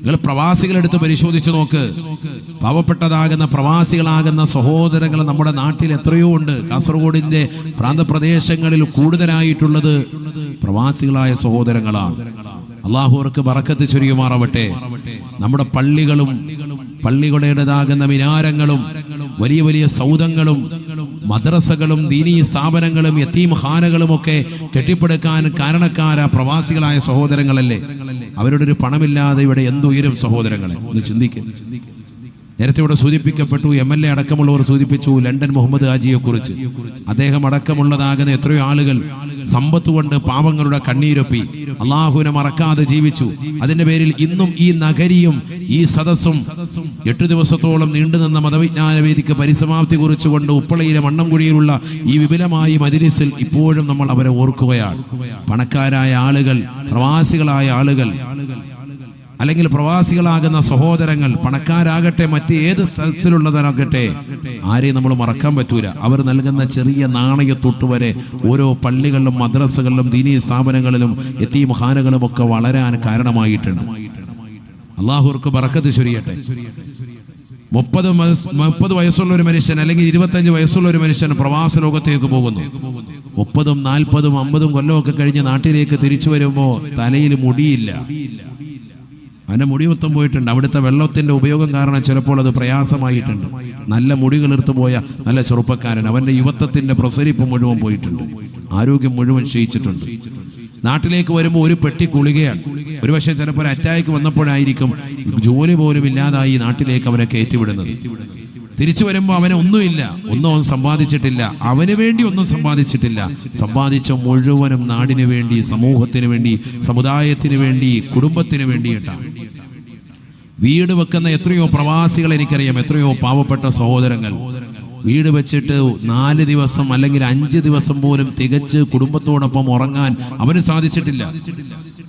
നിങ്ങൾ പ്രവാസികളെടുത്ത് പരിശോധിച്ച് നോക്ക്. പാവപ്പെട്ടതാകുന്ന പ്രവാസികളാകുന്ന സഹോദരങ്ങൾ നമ്മുടെ നാട്ടിൽ എത്രയോ ഉണ്ട്. കാസർഗോഡിന്റെ പ്രാന്തപ്രദേശങ്ങളിൽ കൂടുതലായിട്ടുള്ളത് പ്രവാസികളായ സഹോദരങ്ങളാണ്. അള്ളാഹു അവർക്ക് ബറക്കത്ത് ചൊരിയുമാറാവട്ടെ. നമ്മുടെ പള്ളികളും പള്ളികളുടേതാകുന്ന മിനാരങ്ങളും വലിയ വലിയ സൗദങ്ങളും മദ്രസകളും ദീനീ സ്ഥാപനങ്ങളും യത്തീം ഹാനകളും ഒക്കെ കെട്ടിപ്പടുക്കാൻ കാരണക്കാര പ്രവാസികളായ സഹോദരങ്ങളല്ലേ? അവരുടെ ഒരു പണമില്ലാതെ ഇവിടെ എന്തുയരും സഹോദരങ്ങളെ? ഒന്ന് ചിന്തിക്കും. നേരത്തെ ഇവിടെ സൂചിപ്പിക്കപ്പെട്ടു എം എൽ എ അടക്കമുള്ളവർ സൂചിപ്പിച്ചു ലണ്ടൻ മുഹമ്മദ് ഹാജിയെ കുറിച്ച് അദ്ദേഹം അടക്കമുള്ളതാകുന്ന എത്രയോ ആളുകൾ സമ്പത്ത് കൊണ്ട് പാപങ്ങളുടെ കണ്ണീരൊപ്പി. അള്ളാഹുവിനെ മറക്കാതെ ജീവിച്ചു. അതിന്റെ പേരിൽ ഇന്നും ഈ നഗരിയും ഈ സദസ്സും എട്ടു ദിവസത്തോളം നീണ്ടുനിന്ന മതവിജ്ഞാന വേദിക്ക് പരിസമാപ്തി കുറിച്ചുകൊണ്ട് ഉപ്പളയിലെ മണ്ണംകുഴിയിലുള്ള ഈ വിപുലമായ മജിലിസിൽ ഇപ്പോഴും നമ്മൾ അവരെ ഓർക്കുകയാണ്. പണക്കാരായ ആളുകൾ പ്രവാസികളായ ആളുകൾ അല്ലെങ്കിൽ പ്രവാസികളാകുന്ന സഹോദരങ്ങൾ പണക്കാരാകട്ടെ മറ്റ് ഏത് സ്ഥലത്തിലുള്ളവരാകട്ടെ ആരെയും നമ്മൾ മറക്കാൻ പറ്റൂല. അവർ നൽകുന്ന ചെറിയ നാണയത്തൊട്ട് വരെ ഓരോ പള്ളികളിലും മദ്രസകളിലും ദീനീ സ്ഥാപനങ്ങളിലും എത്തി മഹാനുകളും ഒക്കെ വളരാൻ കാരണമായിട്ടുണ്ട്. അള്ളാഹുർക്ക് പറക്കത്ത് ചൊരിയട്ടെ. മുപ്പത് മുപ്പത് വയസ്സുള്ള ഒരു മനുഷ്യൻ അല്ലെങ്കിൽ ഇരുപത്തഞ്ച് വയസ്സുള്ള ഒരു മനുഷ്യൻ പ്രവാസ ലോകത്തേക്ക് പോകുന്നു. മുപ്പതും നാൽപ്പതും അമ്പതും കൊല്ലമൊക്കെ കഴിഞ്ഞ് നാട്ടിലേക്ക് തിരിച്ചു വരുമ്പോൾ തലയിൽ മുടിയില്ല. അവന്റെ മുടി മൊത്തം പോയിട്ടുണ്ട്. അവിടുത്തെ വെള്ളത്തിന്റെ ഉപയോഗം കാരണം ചിലപ്പോൾ അത് പ്രയാസമായിട്ടുണ്ട്. നല്ല മുടി കിളിർത്തു പോയ നല്ല ചെറുപ്പക്കാരൻ. അവന്റെ യുവത്വത്തിന്റെ പ്രസരിപ്പ് മുഴുവൻ പോയിട്ടുണ്ട്. ആരോഗ്യം മുഴുവൻ ക്ഷയിച്ചിട്ടുണ്ട്. നാട്ടിലേക്ക് വരുമ്പോൾ ഒരു പെട്ടി കുളികയാണ്. ഒരുപക്ഷെ ചിലപ്പോൾ അറ്റാക്ക് വന്നപ്പോഴായിരിക്കും ജോലി പോലും ഇല്ലാതായി നാട്ടിലേക്ക് അവരെ കയറ്റിവിടുന്നത്. തിരിച്ചു വരുമ്പോൾ അവന് ഒന്നുമില്ല. ഒന്നും അവൻ സമ്പാദിച്ചിട്ടില്ല. അവന് വേണ്ടി ഒന്നും സമ്പാദിച്ചിട്ടില്ല. സമ്പാദിച്ച മുഴുവനും നാടിന് വേണ്ടി സമൂഹത്തിന് വേണ്ടി സമുദായത്തിന് വേണ്ടി കുടുംബത്തിന് വേണ്ടിയിട്ടാണ് വീട് വെക്കുന്ന എത്രയോ പ്രവാസികൾ എനിക്കറിയാം. എത്രയോ പാവപ്പെട്ട സഹോദരങ്ങൾ. വീട് വെച്ചിട്ട് നാല് ദിവസം അല്ലെങ്കിൽ അഞ്ച് ദിവസം പോലും തികച്ച് കുടുംബത്തോടൊപ്പം ഉറങ്ങാൻ അവന് സാധിച്ചിട്ടില്ല.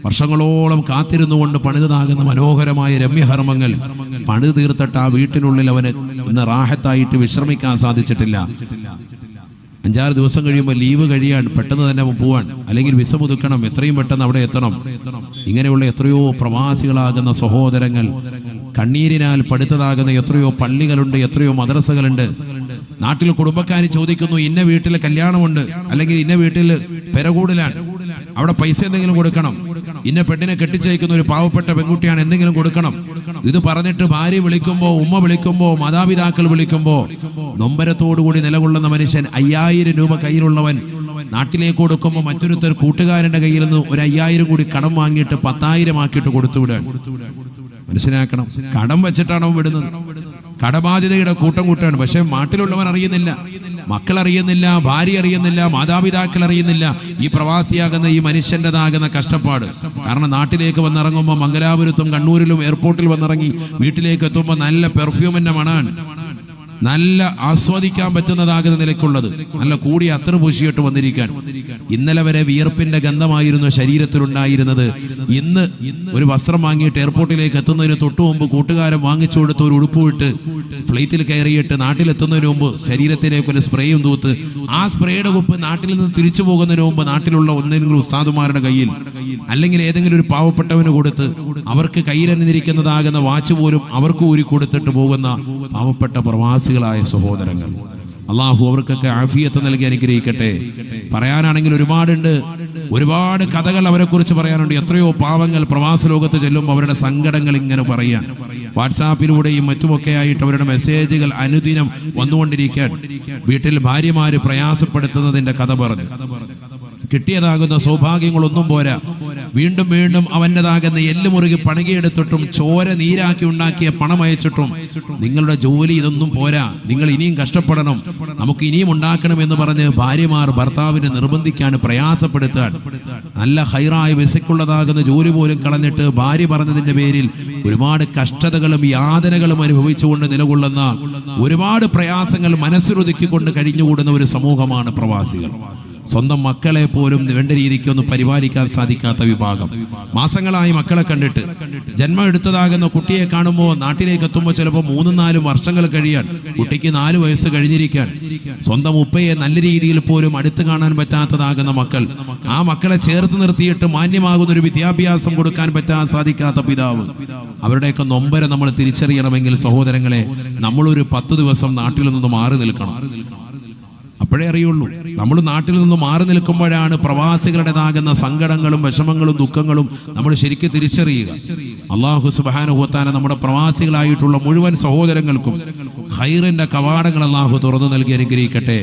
വർഷങ്ങളോളം കാത്തിരുന്നുകൊണ്ട് പണിതതാകുന്ന മനോഹരമായ രമ്യഹർമ്മങ്ങൾ. പണിത് തീർത്തിട്ട് ആ വീട്ടിനുള്ളിൽ അവന് ഇന്ന് റാഹത്തായിട്ട് വിശ്രമിക്കാൻ സാധിച്ചിട്ടില്ല. അഞ്ചാറ് ദിവസം കഴിയുമ്പോൾ ലീവ് കഴിയാൻ പെട്ടെന്ന് തന്നെ പോവാൻ അല്ലെങ്കിൽ വിസ പുതുക്കണം എത്രയും പെട്ടെന്ന് അവിടെ എത്തണം. ഇങ്ങനെയുള്ള എത്രയോ പ്രവാസികളാകുന്ന സഹോദരങ്ങൾ കണ്ണീരിനാൽ പടുത്തതാകുന്ന എത്രയോ പള്ളികളുണ്ട് എത്രയോ മദ്രസകളുണ്ട്. നാട്ടിൽ കുടുംബക്കാർ ചോദിക്കുന്നു ഇന്ന വീട്ടിൽ കല്യാണമുണ്ട് അല്ലെങ്കിൽ ഇന്ന വീട്ടിൽ പെരകൂടലാണ്? അവിടെ പൈസ എന്തെങ്കിലും കൊടുക്കണം? ഇന്ന പെണ്ണിനെ കെട്ടിച്ചയക്കുന്ന ഒരു പാവപ്പെട്ട പെൺകുട്ടിയാണ് എന്തെങ്കിലും കൊടുക്കണം? ഇത് പറഞ്ഞിട്ട് ഭാര്യ വിളിക്കുമ്പോ ഉമ്മ വിളിക്കുമ്പോ മാതാപിതാക്കൾ വിളിക്കുമ്പോ നൊമ്പരത്തോടുകൂടി നിലകൊള്ളുന്ന മനുഷ്യൻ അയ്യായിരം രൂപ കയ്യിലുള്ളവൻ നാട്ടിലേക്ക് കൊടുക്കുമ്പോൾ മറ്റൊരുത്തർ കൂട്ടുകാരന്റെ കയ്യിൽ നിന്ന് ഒരു അയ്യായിരം കൂടി കടം വാങ്ങിയിട്ട് പത്തായിരം ആക്കിയിട്ട് കൊടുത്തുവിടാൻ മനസ്സിലാക്കണം. കടം വെച്ചിട്ടാണ് അവൻ വിടുന്നത്. കടബാധ്യതയുടെ കൂട്ടം കൂട്ടാണ് പക്ഷെ നാട്ടിലുള്ളവൻ അറിയുന്നില്ല. മക്കൾ അറിയുന്നില്ല ഭാര്യ അറിയുന്നില്ല മാതാപിതാക്കൾ അറിയുന്നില്ല ഈ പ്രവാസിയാകുന്ന ഈ മനുഷ്യന്റെതാകുന്ന കഷ്ടപ്പാട്. കാരണം നാട്ടിലേക്ക് വന്നിറങ്ങുമ്പോൾ മംഗലാപുരത്തും കണ്ണൂരിലും എയർപോർട്ടിൽ വന്നിറങ്ങി വീട്ടിലേക്ക് എത്തുമ്പോൾ നല്ല പെർഫ്യൂമിന്റെ മണാണ്. നല്ല ആസ്വദിക്കാൻ പറ്റുന്നതാകുന്ന നിലക്കുള്ളത്. നല്ല കൂടി അത്ര പൂശിയിട്ട് വന്നിരിക്കാൻ. ഇന്നലെ വരെ വിയർപ്പിന്റെ ഗന്ധമായിരുന്നു ശരീരത്തിലുണ്ടായിരുന്നത്. ഇന്ന് ഒരു വസ്ത്രം വാങ്ങിയിട്ട് എയർപോർട്ടിലേക്ക് എത്തുന്നതിന് തൊട്ടു മുമ്പ് കൂട്ടുകാരൻ വാങ്ങിച്ചു കൊടുത്ത ഒരു ഉടുപ്പുവിട്ട് ഫ്ലൈറ്റിൽ കയറിയിട്ട് നാട്ടിലെത്തുന്നതിന് മുമ്പ് ശരീരത്തിലേക്ക് ഒരു സ്പ്രേയും തൂത്ത് ആ സ്പ്രേയുടെ കുപ്പ് നാട്ടിൽ നിന്ന് തിരിച്ചു പോകുന്നതിന് മുമ്പ് നാട്ടിലുള്ള ഒന്നെങ്കിലും ഉസ്താദുമാരുടെ കയ്യിൽ അല്ലെങ്കിൽ ഏതെങ്കിലും ഒരു പാവപ്പെട്ടവന് കൊടുത്ത് അവർക്ക് കയ്യിലണിഞ്ഞിരിക്കുന്നതാകുന്ന വാച്ച് പോലും അവർക്ക് ഊരി കൊടുത്തിട്ട് പോകുന്ന പാവപ്പെട്ട പ്രവാസികളായ സഹോദരങ്ങൾ. അള്ളാഹു അവർക്കൊക്കെ ആഫിയത്ത് നൽകി അനുഗ്രഹിക്കട്ടെ. പറയാനാണെങ്കിൽ ഒരുപാടുണ്ട്. ഒരുപാട് കഥകൾ അവരെ കുറിച്ച് പറയാനുണ്ട്. എത്രയോ പാവങ്ങൾ പ്രവാസ ലോകത്ത് ചെല്ലുമ്പോൾ അവരുടെ സങ്കടങ്ങൾ ഇങ്ങനെ പറയാൻ. വാട്സാപ്പിലൂടെയും മറ്റുമൊക്കെ ആയിട്ട് അവരുടെ മെസ്സേജുകൾ അനുദിനം വന്നുകൊണ്ടിരിക്കാൻ വീട്ടിൽ ഭാര്യമാര് പ്രയാസപ്പെടുത്തുന്നതിന്റെ കഥ പറഞ്ഞു. കിട്ടിയതാകുന്ന സൗഭാഗ്യങ്ങളൊന്നും പോരാ. വീണ്ടും വീണ്ടും അവന്റെതാകുന്ന എല്ല് മുറുകി പണകിയെടുത്തിട്ടും ചോര നീരാക്കി ഉണ്ടാക്കിയ പണം അയച്ചിട്ടും നിങ്ങളുടെ ജോലി ഇതൊന്നും പോരാ. നിങ്ങൾ ഇനിയും കഷ്ടപ്പെടണം. നമുക്ക് ഇനിയും ഉണ്ടാക്കണം എന്ന് പറഞ്ഞ് ഭാര്യമാർ ഭർത്താവിനെ നിർബന്ധിക്കാൻ പ്രയാസപ്പെടുത്താൻ. നല്ല ഹൈറായ വിസയ്ക്കുള്ളതാകുന്ന ജോലി പോലും കളഞ്ഞിട്ട് ഭാര്യ പറഞ്ഞതിന്റെ പേരിൽ ഒരുപാട് കഷ്ടതകളും യാതനകളും അനുഭവിച്ചുകൊണ്ട് നിലകൊള്ളുന്ന ഒരുപാട് പ്രയാസങ്ങൾ മനസ്സിലൊതുക്കിക്കൊണ്ട് കഴിഞ്ഞുകൂടുന്ന ഒരു സമൂഹമാണ് പ്രവാസികൾ. സ്വന്തം മക്കളെ പോലും വേണ്ട രീതിക്ക് ഒന്ന് പരിപാലിക്കാൻ സാധിക്കാത്ത വിഭാഗം. മാസങ്ങളായി മക്കളെ കണ്ടിട്ട് ജന്മം എടുത്തതാകുന്ന കുട്ടിയെ കാണുമ്പോൾ നാട്ടിലേക്ക് എത്തുമ്പോൾ ചിലപ്പോൾ മൂന്നും നാലും വർഷങ്ങൾ കഴിയാൻ കുട്ടിക്ക് നാല് വയസ്സ് കഴിഞ്ഞിരിക്കാൻ സ്വന്തം ഉപ്പയെ നല്ല രീതിയിൽ പോലും അടുത്ത് കാണാൻ പറ്റാത്തതാകുന്ന മക്കൾ. ആ മക്കളെ ചേർത്ത് നിർത്തിയിട്ട് മാന്യമാകുന്ന ഒരു വിദ്യാഭ്യാസം കൊടുക്കാൻ പറ്റാൻ സാധിക്കാത്ത പിതാവ്. അവരുടെയൊക്കെ നൊമ്പര നമ്മൾ തിരിച്ചറിയണമെങ്കിൽ സഹോദരങ്ങളെ നമ്മളൊരു പത്ത് ദിവസം നാട്ടിൽ നിന്ന് മാറി നിൽക്കണം. അപ്പോഴേ അറിയുള്ളൂ. നമ്മൾ നാട്ടിൽ നിന്ന് മാറി നിൽക്കുമ്പോഴാണ് പ്രവാസികളുടേതാകുന്ന സങ്കടങ്ങളും വിഷമങ്ങളും ദുഃഖങ്ങളും നമ്മൾ ശരിക്കും തിരിച്ചറിയുക. അള്ളാഹു സുബാനുഹത്താന നമ്മുടെ പ്രവാസികളായിട്ടുള്ള മുഴുവൻ സഹോദരങ്ങൾക്കും ഹൈറിന്റെ കവാടങ്ങൾ അള്ളാഹു തുറന്നു നൽകി അനുഗ്രഹിക്കട്ടെ.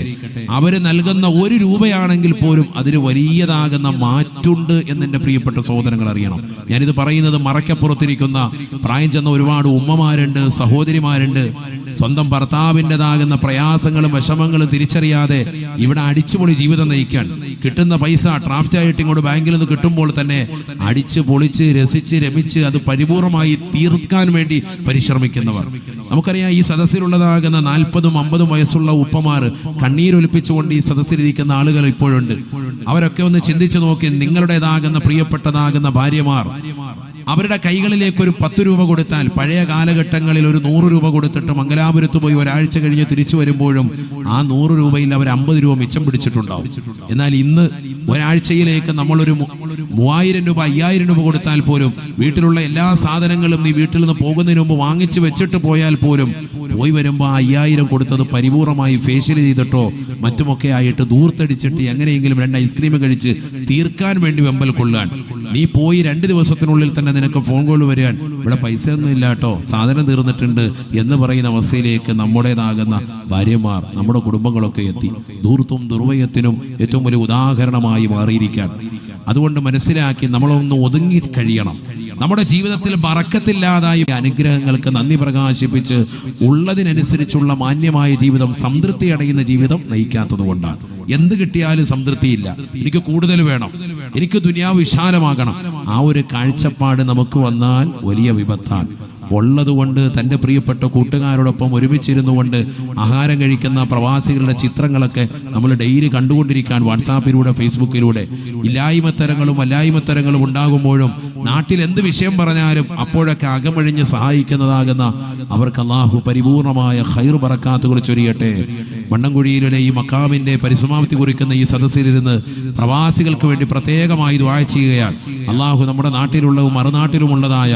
അവർ നൽകുന്ന ഒരു രൂപയാണെങ്കിൽ പോലും അതിന് വലിയതാകുന്ന മാറ്റുണ്ട് എന്നെന്റെ പ്രിയപ്പെട്ട സഹോദരങ്ങൾ അറിയണം. ഞാനിത് പറയുന്നത് മറക്കപ്പുറത്തിരിക്കുന്ന പ്രായം ചെന്ന ഒരുപാട് ഉമ്മമാരുണ്ട് സഹോദരിമാരുണ്ട്. സ്വന്തം ഭർത്താവിന്റെതാകുന്ന പ്രയാസങ്ങളും വിഷമങ്ങളും തിരിച്ചറിയാതെ ഇവിടെ അടിച്ചുപൊളി ജീവിതം നയിക്കാൻ കിട്ടുന്ന പൈസ ഡ്രാഫ്റ്റ് ആയിട്ട് ഇങ്ങോട്ട് ബാങ്കിൽ നിന്ന് കിട്ടുമ്പോൾ തന്നെ അടിച്ച് പൊളിച്ച് രസിച്ച് രമിച്ച് അത് പരിപൂർണമായി തീർക്കാൻ വേണ്ടി പരിശ്രമിക്കുന്നവർ. നമുക്കറിയാം ഈ സദസ്സിലുള്ളതാകുന്ന നാൽപ്പതും അമ്പതും വയസ്സുള്ള ഉപ്പമാർ കണ്ണീരൊലിപ്പിച്ചുകൊണ്ട് ഈ സദസ്സിലിരിക്കുന്ന ആളുകൾ ഇപ്പോഴുണ്ട്. അവരൊക്കെ ഒന്ന് ചിന്തിച്ചു നോക്കി നിങ്ങളുടേതാകുന്ന പ്രിയപ്പെട്ടതാകുന്ന ഭാര്യമാർ അവരുടെ കൈകളിലേക്ക് ഒരു പത്ത് രൂപ കൊടുത്താൽ പഴയ കാലഘട്ടങ്ങളിൽ ഒരു നൂറ് രൂപ കൊടുത്തിട്ട് മംഗലാപുരത്ത് പോയി ഒരാഴ്ച കഴിഞ്ഞ് തിരിച്ചു വരുമ്പോഴും ആ നൂറ് രൂപയിൽ അവർ അമ്പത് രൂപ മിച്ചം പിടിച്ചിട്ടുണ്ടാവും. എന്നാൽ ഇന്ന് ഒരാഴ്ചയിലേക്ക് നമ്മളൊരു മൂവായിരം രൂപ അയ്യായിരം രൂപ കൊടുത്താൽ പോലും വീട്ടിലുള്ള എല്ലാ സാധനങ്ങളും നീ വീട്ടിൽ നിന്ന് പോകുന്നതിന് മുമ്പ് വാങ്ങിച്ചു വെച്ചിട്ട് പോയാൽ പോലും പോയി വരുമ്പോൾ അയ്യായിരം കൊടുത്തത് പരിപൂർണമായി ഫേഷ്യൽ ചെയ്തിട്ടോ മറ്റുമൊക്കെ ആയിട്ട് ദൂർത്തടിച്ചിട്ട് എങ്ങനെയെങ്കിലും രണ്ട് ഐസ്ക്രീം കഴിച്ച് തീർക്കാൻ വേണ്ടി വെമ്പൽ കൊള്ളാൻ നീ പോയി രണ്ട് ദിവസത്തിനുള്ളിൽ തന്നെ നിനക്ക് ഫോൺ കോൾ വരികയാൻ ഇവിടെ പൈസ ഒന്നും ഇല്ല കേട്ടോ. സാധനം തീർന്നിട്ടുണ്ട് എന്ന് പറയുന്ന അവസ്ഥയിലേക്ക് നമ്മുടേതാകുന്ന ഭാര്യമാർ നമ്മുടെ കുടുംബങ്ങളൊക്കെ എത്തി. ദൂർത്തും ദുർവയത്തിനും ഏറ്റവും വലിയ ഉദാഹരണമായി മാറിയിരിക്കാൻ അതുകൊണ്ട് മനസ്സിലാക്കി നമ്മളൊന്ന് ഒതുങ്ങി കഴിയണം. നമ്മുടെ ജീവിതത്തിൽ ബറക്കത്തില്ലാതായ അനുഗ്രഹങ്ങൾക്ക് നന്ദി പ്രകാശിപ്പിച്ച് ഉള്ളതിനനുസരിച്ചുള്ള മാന്യമായ ജീവിതം സംതൃപ്തി അടയുന്ന ജീവിതം നയിക്കാത്തത് കൊണ്ടാണ്. എന്ത് കിട്ടിയാലും സംതൃപ്തിയില്ല. എനിക്ക് കൂടുതൽ വേണം. എനിക്ക് ദുനിയാവ് വിശാലമാകണം. ആ ഒരു കാഴ്ചപ്പാട് നമുക്ക് വന്നാൽ വലിയ വിപത്താണ്. ഉള്ളതുകൊണ്ട് തന്റെ പ്രിയപ്പെട്ട കൂട്ടുകാരോടൊപ്പം ഒരുമിച്ചിരുന്നു കൊണ്ട് ആഹാരം കഴിക്കുന്ന പ്രവാസികളുടെ ചിത്രങ്ങളൊക്കെ നമ്മൾ ഡെയിലി കണ്ടുകൊണ്ടിരിക്കാൻ വാട്സാപ്പിലൂടെ ഫേസ്ബുക്കിലൂടെ ഇല്ലായ്മത്തരങ്ങളും അല്ലായ്മത്തരങ്ങളും ഉണ്ടാകുമ്പോഴും നാട്ടിൽ എന്ത് വിഷയം പറഞ്ഞാലും അപ്പോഴൊക്കെ അകമഴിഞ്ഞ് സഹായിക്കുന്നതാകുന്ന അവർക്ക് അള്ളാഹു പരിപൂർണമായ ഹൈർ പറക്കാത്തുകൾ ചൊരിയട്ടെ മണ്ണൻകുഴിയിലെ ഈ മക്കാമിന്റെ പരിസമാപ്തി കുറിക്കുന്ന ഈ സദസ്സിലിരുന്ന് പ്രവാസികൾക്ക് വേണ്ടി പ്രത്യേകമായി ദ്വായ ചെയ്യുകയാണ്. അള്ളാഹു നമ്മുടെ നാട്ടിലുള്ളതും മറുനാട്ടിലുമുള്ളതായ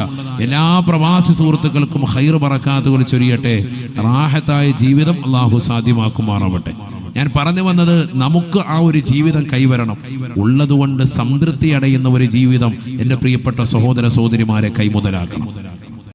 എല്ലാ പ്രവാസി സുഹൃത്തുക്കൾക്കും ഹൈർ പറക്കാത്തുകൾ ചൊരിയട്ടെ റാഹത്തായ ജീവിതം അള്ളാഹു സാധ്യമാക്കുമാറാവട്ടെ. ഞാൻ പറഞ്ഞു വന്നത് നമുക്ക് ആ ഒരു ജീവിതം കൈവരണം. ഉള്ളതുകൊണ്ട് സംതൃപ്തി അടയുന്ന ഒരു ജീവിതം എന്റെ പ്രിയപ്പെട്ട സഹോദര സഹോദരിമാരെ കൈമുതലാക്കണം.